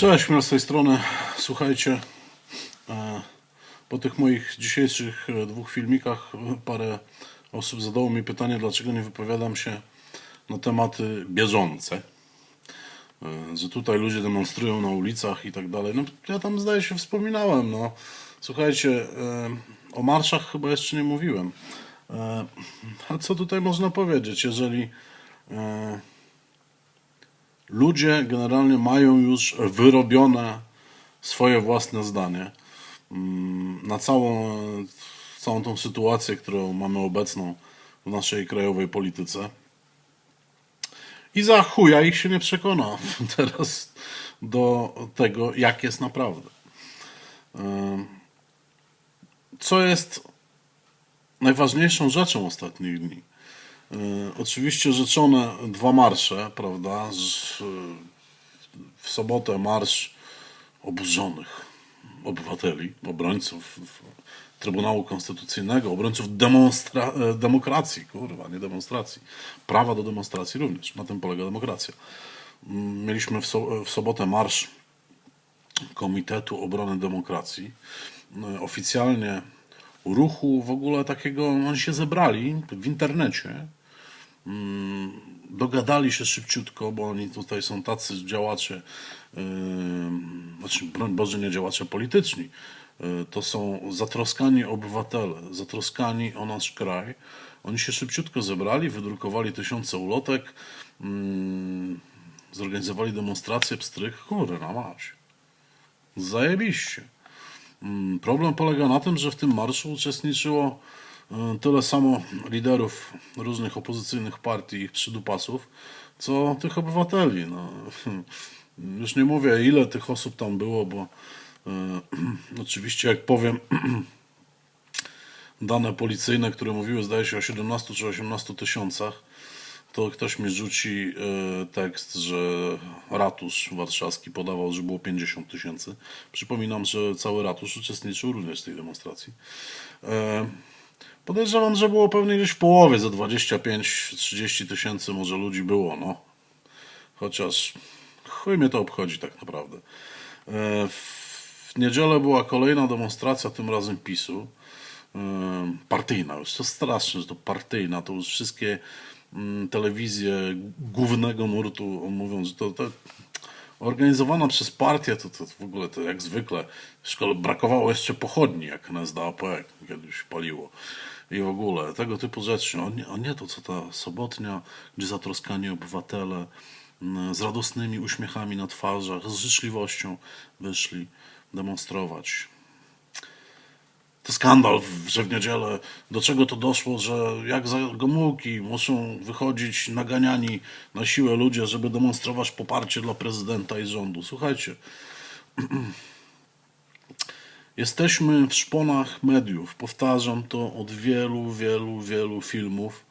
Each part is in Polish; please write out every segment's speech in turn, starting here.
Cześć, Miał z tej strony. Słuchajcie, e, po tych moich dzisiejszych e, dwóch filmikach e, parę osób zadało mi pytanie, dlaczego nie wypowiadam się na tematy bieżące. Że tutaj ludzie demonstrują na ulicach i tak dalej. No ja tam zdaje się wspominałem, no. Słuchajcie, o marszach chyba jeszcze nie mówiłem. A co tutaj można powiedzieć, jeżeli ludzie generalnie mają już wyrobione swoje własne zdanie mm, na całą, całą tą sytuację, którą mamy obecną w naszej krajowej polityce. I za chuja ich się nie przekona teraz do tego, jak jest naprawdę. Co jest najważniejszą rzeczą ostatnich dni? E, Oczywiście rzeczone dwa marsze, prawda? Z, w sobotę marsz oburzonych obywateli, obrońców Trybunału Konstytucyjnego, obrońców e, demokracji, kurwa, nie demonstracji. Prawa do demonstracji również. Na tym polega demokracja. Mm, Mieliśmy w, so- w sobotę marsz Komitetu Obrony Demokracji. E, Oficjalnie ruchu w ogóle takiego, oni się zebrali w internecie, dogadali się szybciutko, bo oni tutaj są tacy działacze, yy, znaczy broń Boże nie działacze polityczni, yy, to są zatroskani obywatele, zatroskani o nasz kraj. Oni się szybciutko zebrali, wydrukowali tysiące ulotek, mm, zorganizowali demonstrację, pstryk, kurna mać. Zajebiście. Mm, Problem polega na tym, że w tym marszu uczestniczyło tyle samo liderów różnych opozycyjnych partii, ich przydupasów, co tych obywateli. No, już nie mówię, ile tych osób tam było, bo e, oczywiście, jak powiem, dane policyjne, które mówiły, zdaje się, o 17 czy 18 tysiącach, to ktoś mi rzuci e, tekst, że ratusz warszawski podawał, że było 50 tysięcy. Przypominam, że cały ratusz uczestniczył również w tej demonstracji. E, Podejrzewam, że było pewnie gdzieś w połowie, za 25-30 tysięcy może ludzi było, no. Chociaż chuj mnie to obchodzi tak naprawdę. E, W niedzielę była kolejna demonstracja, tym razem PiSu. e, Partyjna, już to straszne, że to partyjna, to już wszystkie mm, telewizje głównego nurtu mówią, że to, to organizowana przez partię, to, to w ogóle to jak zwykle. W szkole brakowało jeszcze pochodni, jak NSDAP kiedyś paliło. I w ogóle tego typu rzeczy. A nie, a nie to, co ta sobotnia, gdzie zatroskani obywatele mm, z radosnymi uśmiechami na twarzach, z życzliwością wyszli demonstrować. To skandal, że w niedzielę do czego to doszło, że jak za Gomułki muszą wychodzić naganiani na siłę ludzie, żeby demonstrować poparcie dla prezydenta i rządu. Słuchajcie, jesteśmy w szponach mediów. Powtarzam to od wielu, wielu, wielu filmów.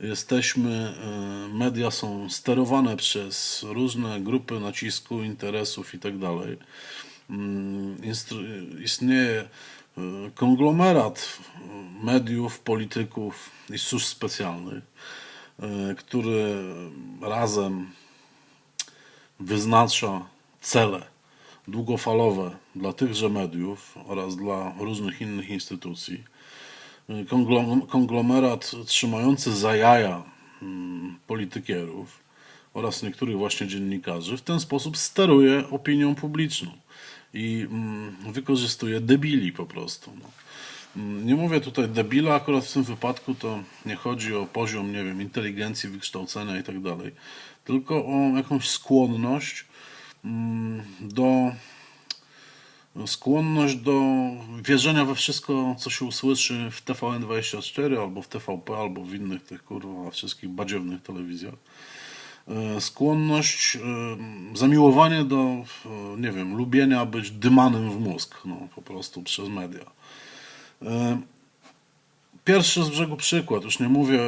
Jesteśmy, e, media są sterowane przez różne grupy nacisku, interesów itd. Mm, instru- Istnieje konglomerat e, mediów, polityków i służb specjalnych, e, który razem wyznacza cele długofalowe dla tychże mediów oraz dla różnych innych instytucji. Konglom- Konglomerat trzymający za jaja mm, politykierów oraz niektórych właśnie dziennikarzy w ten sposób steruje opinią publiczną i mm, wykorzystuje debili po prostu. No. Mm, Nie mówię tutaj debila, akurat w tym wypadku to nie chodzi o poziom, nie wiem, inteligencji, wykształcenia i tak dalej, tylko o jakąś skłonność mm, do skłonność do wierzenia we wszystko, co się usłyszy w TVN24 albo w TVP, albo w innych tych kurwa wszystkich badziewnych telewizjach. E, Skłonność, e, zamiłowanie do, nie wiem, lubienia być dymanym w mózg, no po prostu przez media. E, Pierwszy z brzegu przykład, już nie mówię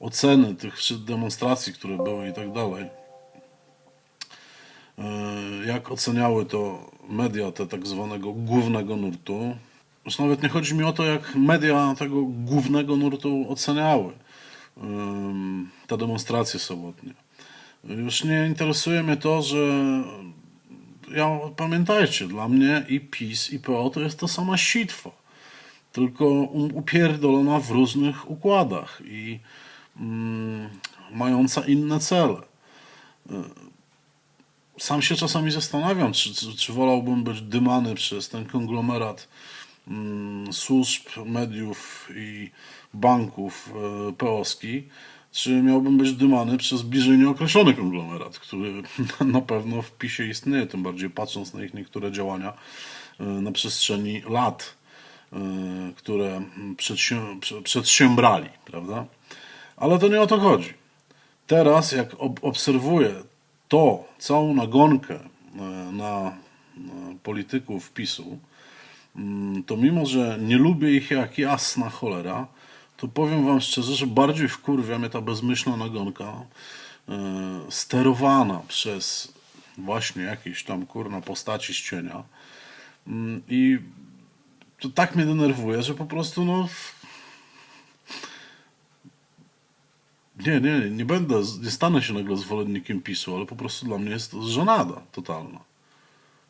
oceny tych demonstracji, które były i tak dalej. Jak oceniały to media te tak zwanego głównego nurtu. Już nawet nie chodzi mi o to, jak media tego głównego nurtu oceniały ym, te demonstracje sobotnie. Już nie interesuje mnie to, że ja pamiętajcie, dla mnie i PiS, i PO to jest to sama sitwa, tylko u- upierdolona w różnych układach i mm, mająca inne cele. Sam się czasami zastanawiam, czy, czy, czy wolałbym być dymany przez ten konglomerat służb, mediów i banków e, peowski, czy miałbym być dymany przez bliżej nieokreślony konglomerat, który na pewno w PiSie istnieje, tym bardziej patrząc na ich niektóre działania e, na przestrzeni lat, e, które przedsię- prze- przedsiębrali, prawda? Ale to nie o to chodzi. Teraz, jak ob- obserwuję to, całą nagonkę na, polityków PiSu, mm, to mimo, że nie lubię ich jak jasna cholera, to powiem wam szczerze, że bardziej wkurwia mnie ta bezmyślna nagonka e, sterowana przez właśnie jakieś tam kurna postaci z cienia. Mm, I to tak mnie denerwuje, że po prostu no Nie, nie, nie będę, nie stanę się nagle zwolennikiem PiSu, ale po prostu dla mnie jest to żenada totalna.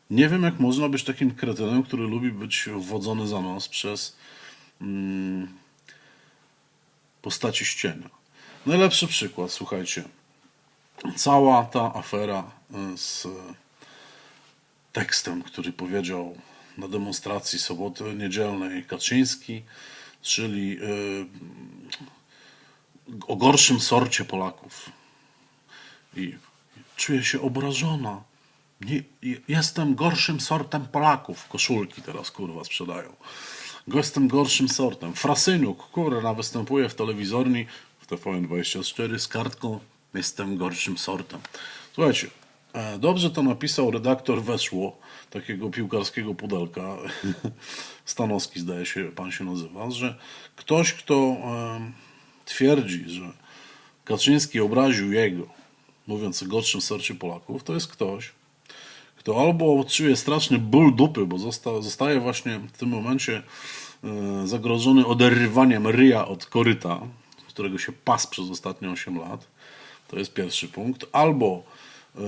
Nie wiem, jak można być takim kretynem, który lubi być wodzony za nos przez mm, postaci z cienia. Najlepszy przykład, słuchajcie. Cała ta afera y, z tekstem, który powiedział na demonstracji soboty niedzielnej Kaczyński, czyli y, o gorszym sorcie Polaków. I czuję się obrażona. Nie, jestem gorszym sortem Polaków. Koszulki teraz kurwa sprzedają. Jestem gorszym sortem. Frasyniuk, kurwa, występuje w telewizorni w TVN24 z kartką Jestem gorszym sortem. Słuchajcie, e, dobrze to napisał redaktor Weszło, takiego piłkarskiego pudelka. Stanowski zdaje się, pan się nazywa, że ktoś, kto em, twierdzi, że Kaczyński obraził jego, mówiąc o gorszym sorcie Polaków, to jest ktoś, kto albo czuje straszny ból dupy, bo zosta, zostaje właśnie w tym momencie e, zagrożony oderwaniem ryja od koryta, którego się pas przez ostatnie 8 lat. To jest pierwszy punkt. Albo e,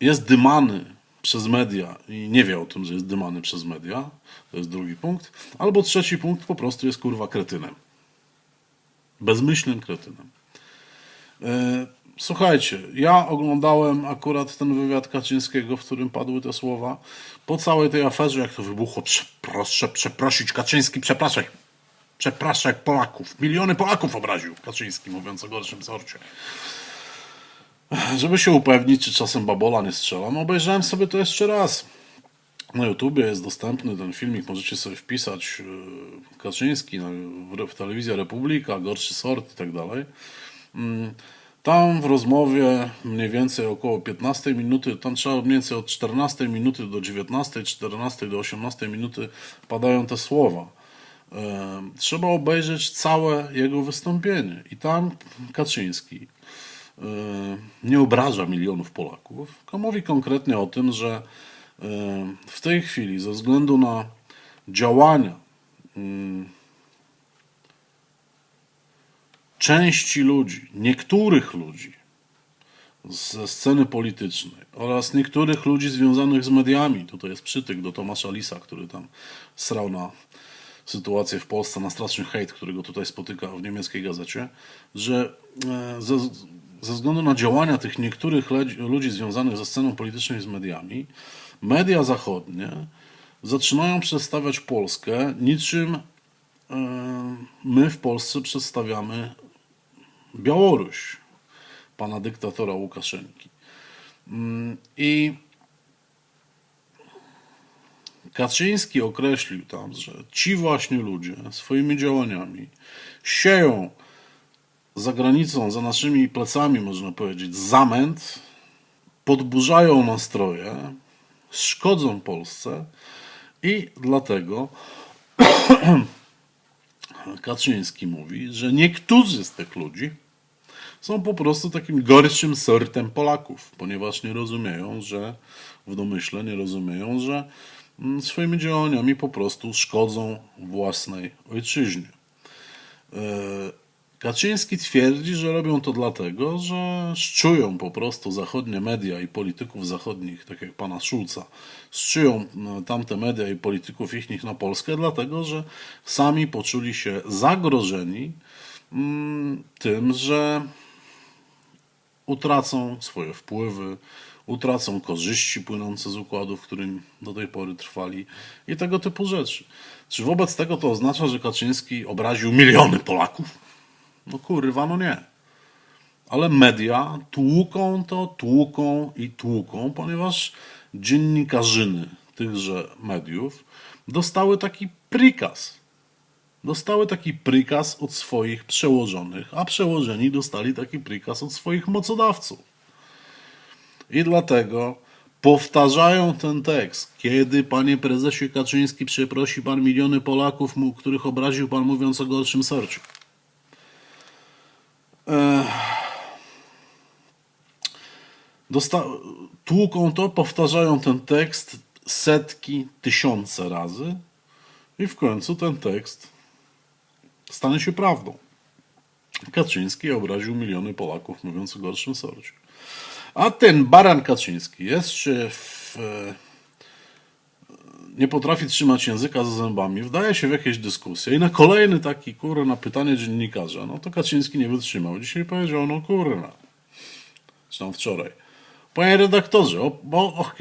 jest dymany przez media i nie wie o tym, że jest dymany przez media. To jest drugi punkt. Albo trzeci punkt, po prostu jest kurwa kretynem. Bezmyślnym kretynem. Słuchajcie, ja oglądałem akurat ten wywiad Kaczyńskiego, w którym padły te słowa. Po całej tej aferze, jak to wybuchło, proszę przeprosić Kaczyński, przepraszaj. Przepraszaj Polaków. Miliony Polaków obraził Kaczyński, mówiąc o gorszym sorcie. Żeby się upewnić, czy czasem babola nie strzelam, obejrzałem sobie to jeszcze raz. Na YouTubie jest dostępny ten filmik, możecie sobie wpisać yy, Kaczyński w, telewizja Republika, gorszy sort i tak dalej. Tam w rozmowie mniej więcej około 15 minuty, tam trzeba mniej więcej od 14 minuty do 19, 14 do 18 minuty padają te słowa. Trzeba obejrzeć całe jego wystąpienie. I tam Kaczyński nie obraża milionów Polaków, tylko mówi konkretnie o tym, że w tej chwili ze względu na działania mm, części ludzi, niektórych ludzi ze sceny politycznej oraz niektórych ludzi związanych z mediami, tutaj jest przytyk do Tomasza Lisa, który tam srał na sytuację w Polsce, na straszny hejt, którego tutaj spotyka w niemieckiej gazecie, że e, ze, ze względu na działania tych niektórych ludzi związanych ze sceną polityczną i z mediami, media zachodnie zaczynają przedstawiać Polskę niczym e, my w Polsce przedstawiamy Białoruś pana dyktatora Łukaszenki. Mm, I Kaczyński określił tam, że ci właśnie ludzie swoimi działaniami sieją za granicą, za naszymi plecami, można powiedzieć, zamęt, podburzają nastroje, szkodzą Polsce i dlatego Kaczyński mówi, że niektórzy z tych ludzi są po prostu takim gorszym sortem Polaków, ponieważ nie rozumieją, że w domyśle nie rozumieją, że mm, swoimi działaniami po prostu szkodzą własnej ojczyźnie. E, Kaczyński twierdzi, że robią to dlatego, że szczują po prostu zachodnie media i polityków zachodnich, tak jak pana Szulca, szczują no, tamte media i polityków ich na Polskę, dlatego że sami poczuli się zagrożeni mm, tym, że utracą swoje wpływy, utracą korzyści płynące z układów, w którym do tej pory trwali i tego typu rzeczy. Czy wobec tego to oznacza, że Kaczyński obraził miliony Polaków? No kurwa, no nie. Ale media tłuką to, tłuką i tłuką, ponieważ dziennikarzyny tychże mediów dostały taki prikaz. Dostały taki prikaz od swoich przełożonych, a przełożeni dostali taki prikaz od swoich mocodawców. I dlatego powtarzają ten tekst. Kiedy, panie prezesie Kaczyński, przeprosi pan miliony Polaków, których obraził pan mówiąc o gorszym sorcie? Dosta- tłuką to, powtarzają ten tekst setki, tysiące razy i w końcu ten tekst stanie się prawdą. Kaczyński obraził miliony Polaków, mówiąc o gorszym sorcie. A ten baran Kaczyński jeszcze w, e, nie potrafi trzymać języka za zębami, wdaje się w jakieś dyskusje i na kolejny taki kurwa na pytanie dziennikarza, no to Kaczyński nie wytrzymał. Dzisiaj powiedział, no kurwa, czy tam wczoraj. Panie redaktorze, o, o, o,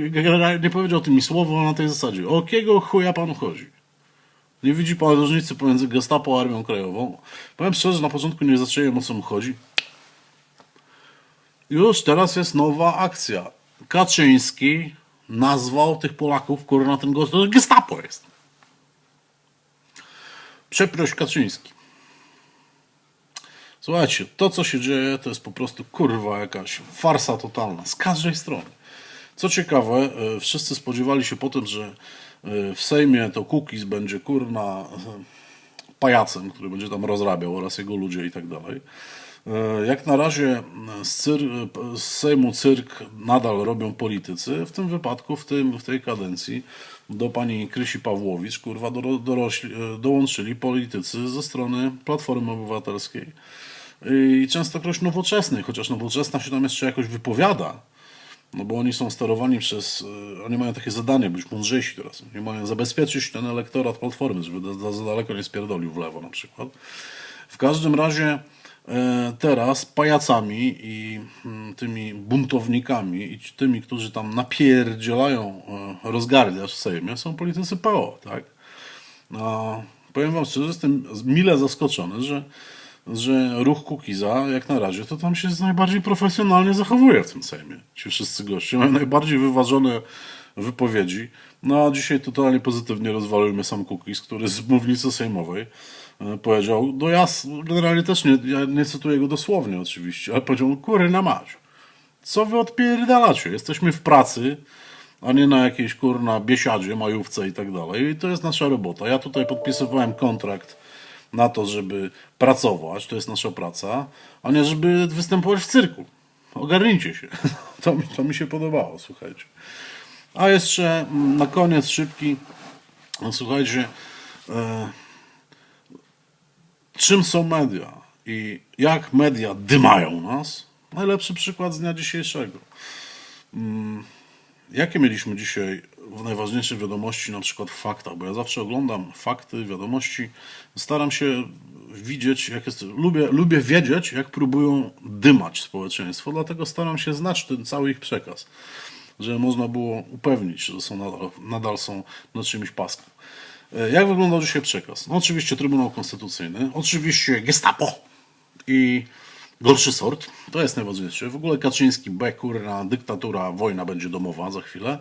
nie powiedział tymi słowo na tej zasadzie. O jakiego chuja panu chodzi? Nie widzi pan różnicy pomiędzy gestapo a Armią Krajową? Powiem szczerze, na początku nie zacząłem o co mu chodzi. Już teraz jest nowa akcja. Kaczyński nazwał tych Polaków, kurwa, na ten głos, to gestapo jest. Przeproś Kaczyński. Słuchajcie, to co się dzieje to jest po prostu kurwa jakaś farsa totalna z każdej strony. Co ciekawe, e, wszyscy spodziewali się potem, że w Sejmie to Kukiz będzie kurna e, pajacem, który będzie tam rozrabiał oraz jego ludzie i tak dalej. E, Jak na razie z, cyr, z Sejmu cyrk nadal robią politycy. W tym wypadku, w, tym, w tej kadencji do pani Krysi Pawłowicz, kurwa, do, dorośli, dołączyli politycy ze strony Platformy Obywatelskiej i częstokroć nowoczesnej, chociaż nowoczesna się tam jeszcze jakoś wypowiada, no bo oni są sterowani przez, e, oni mają takie zadanie, być mądrzejsi teraz. Oni mają zabezpieczyć ten elektorat Platformy, żeby za, daleko nie spierdolił w lewo na przykład. W każdym razie e, teraz pajacami i mm, tymi buntownikami i tymi, którzy tam napierdzielają e, rozgardiasz w Sejmie są politycy PO, tak? A powiem wam szczerze, jestem mile zaskoczony, że, że ruch Kukiza jak na razie to tam się najbardziej profesjonalnie zachowuje w tym Sejmie. Ci wszyscy goście mają najbardziej wyważone wypowiedzi. No a dzisiaj totalnie pozytywnie rozwalił mnie sam Kukiz, który z mównicy sejmowej e, powiedział, no ja generalnie też nie, ja nie cytuję go dosłownie oczywiście, ale powiedział, kurna mać, co wy odpierdalacie? Jesteśmy w pracy, a nie na jakiejś kurna biesiadzie, majówce i tak dalej. I to jest nasza robota. Ja tutaj podpisywałem kontrakt na to, żeby pracować, to jest nasza praca, a nie żeby występować w cyrku. Ogarnijcie się. To mi, to mi się podobało, słuchajcie. A jeszcze mm, na koniec szybki, słuchajcie, e, czym są media i jak media dymają nas? Najlepszy przykład z dnia dzisiejszego. Jakie mieliśmy dzisiaj w najważniejszej wiadomości, na przykład w faktach? Bo ja zawsze oglądam fakty, wiadomości, staram się widzieć, jak jest. Lubię, lubię wiedzieć, jak próbują dymać społeczeństwo, dlatego staram się znać ten cały ich przekaz, żeby można było upewnić, że są nadal, nadal są na czymś pasku. E, Jak wyglądał dzisiaj przekaz? No oczywiście Trybunał Konstytucyjny, oczywiście Gestapo i gorszy sort. To jest najważniejsze. W ogóle Kaczyński, B, kurna, dyktatura, wojna będzie domowa za chwilę.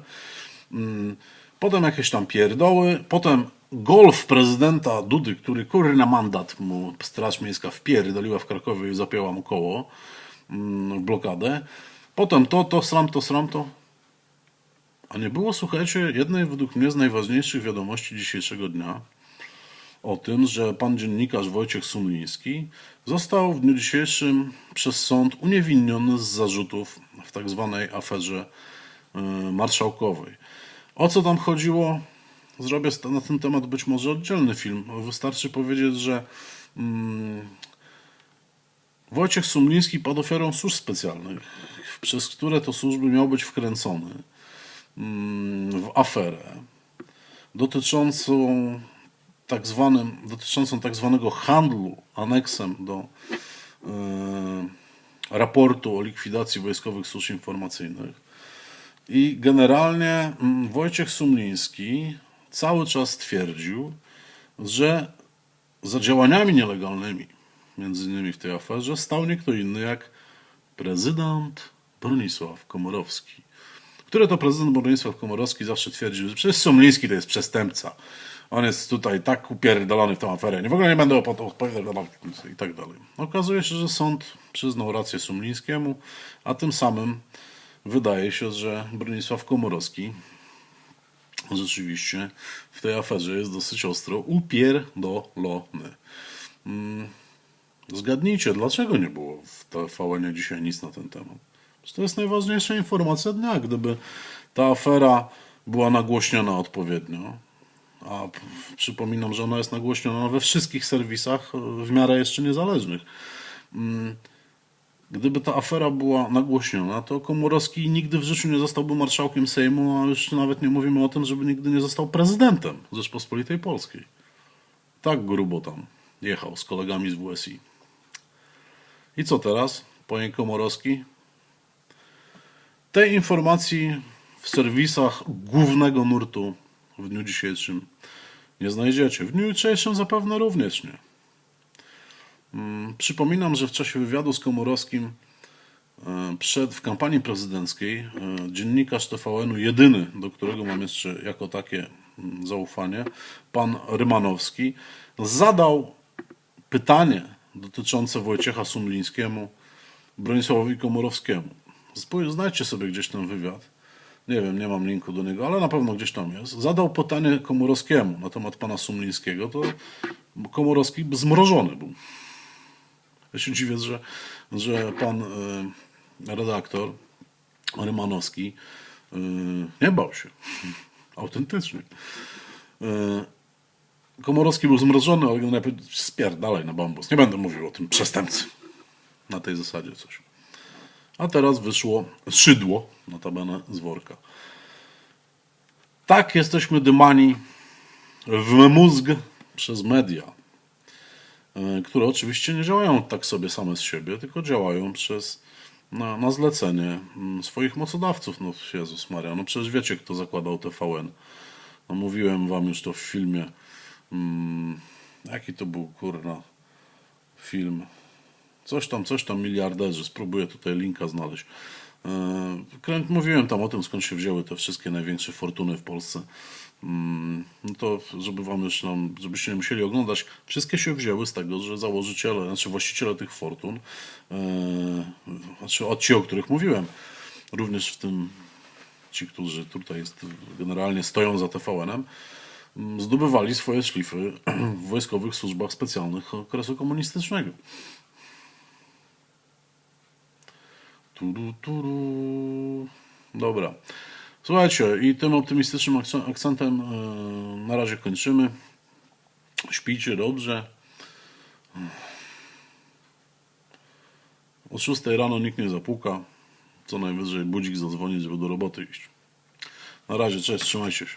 Mm, Potem jakieś tam pierdoły. Potem golf prezydenta Dudy, który kurna mandat mu Straż Miejska wpierdoliła w Krakowie i zapięła mu koło mm, w blokadę. Potem to, to, sram, to, sram, to. A nie było, słuchajcie, jednej według mnie z najważniejszych wiadomości dzisiejszego dnia o tym, że pan dziennikarz Wojciech Sumliński został w dniu dzisiejszym przez sąd uniewinniony z zarzutów w tak zwanej aferze y, marszałkowej. O co tam chodziło? Zrobię na ten temat być może oddzielny film. Wystarczy powiedzieć, że mm, Wojciech Sumliński padł ofiarą służb specjalnych, przez które to służby miał być wkręcony mm, w aferę dotyczącą tak zwanym, dotyczącą tak zwanego handlu aneksem do e, raportu o likwidacji wojskowych służb informacyjnych. I generalnie mm, Wojciech Sumliński cały czas twierdził, że za działaniami nielegalnymi, między innymi w tej aferze, stał nie kto inny jak prezydent Bronisław Komorowski. Który to prezydent Bronisław Komorowski zawsze twierdził, że przecież Sumliński to jest przestępca. On jest tutaj tak upierdolony w tę aferę. Nie w ogóle nie będę odpowiadał i tak dalej. Okazuje się, że sąd przyznał rację Sumlińskiemu, a tym samym wydaje się, że Bronisław Komorowski rzeczywiście w tej aferze jest dosyć ostro upierdolony. Mm, Zgadnijcie, dlaczego nie było w tvn dzisiaj nic na ten temat? To jest najważniejsza informacja dnia. Gdyby ta afera była nagłośniona odpowiednio, a przypominam, że ona jest nagłośniona we wszystkich serwisach e, w miarę jeszcze niezależnych. Gdyby ta afera była nagłośniona, to Komorowski nigdy w życiu nie zostałby marszałkiem Sejmu, a już nawet nie mówimy o tym, żeby nigdy nie został prezydentem Rzeczpospolitej Polskiej. Tak grubo tam jechał z kolegami z WSI. I co teraz, panie Komorowski? Tej informacji w serwisach głównego nurtu w dniu dzisiejszym nie znajdziecie. W dniu jutrzejszym zapewne również nie. Mm, Przypominam, że w czasie wywiadu z Komorowskim e, przed, w kampanii prezydenckiej e, dziennikarz TVN-u, jedyny, do którego mam jeszcze jako takie mm, zaufanie, pan Rymanowski, zadał pytanie dotyczące Wojciecha Sumlińskiemu Bronisławowi Komorowskiemu. Znajdźcie sobie gdzieś ten wywiad. Nie wiem, nie mam linku do niego, ale na pewno gdzieś tam jest. Zadał pytanie Komorowskiemu na temat pana Sumlińskiego, to Komorowski zmrożony był. Ja się dziwię, że, że pan e, redaktor Rymanowski e, nie bał się. Autentycznie. E, Komorowski był zmrożony, ale generalnie spierdalaj na bambus. Nie będę mówił o tym przestępcy. Na tej zasadzie coś. A teraz wyszło szydło, notabene z worka. Tak jesteśmy dymani w mózg przez media, które oczywiście nie działają tak sobie same z siebie, tylko działają przez na, na zlecenie mm, swoich mocodawców. No Jezus Maria, no przecież wiecie kto zakładał TVN. No mówiłem wam już to w filmie. Mm, jaki to był kurna film? Coś tam, coś tam miliarderzy. Spróbuję tutaj linka znaleźć. E, Kręt, mówiłem tam o tym, skąd się wzięły te wszystkie największe fortuny w Polsce. Mm, No to, żeby wam już żebyście nie musieli oglądać, wszystkie się wzięły z tego, że założyciele, znaczy właściciele tych fortun, e, znaczy o ci, o których mówiłem, również w tym ci, którzy tutaj jest, generalnie stoją za TVN-em, mm, zdobywali swoje szlify w wojskowych służbach specjalnych okresu komunistycznego. Turu, turu. Dobra. Słuchajcie, i tym optymistycznym akcen- akcentem e, na razie kończymy. Śpijcie dobrze. O 6 rano nikt nie zapuka. Co najwyżej budzik zadzwoni, żeby do roboty iść. Na razie, cześć, trzymajcie się.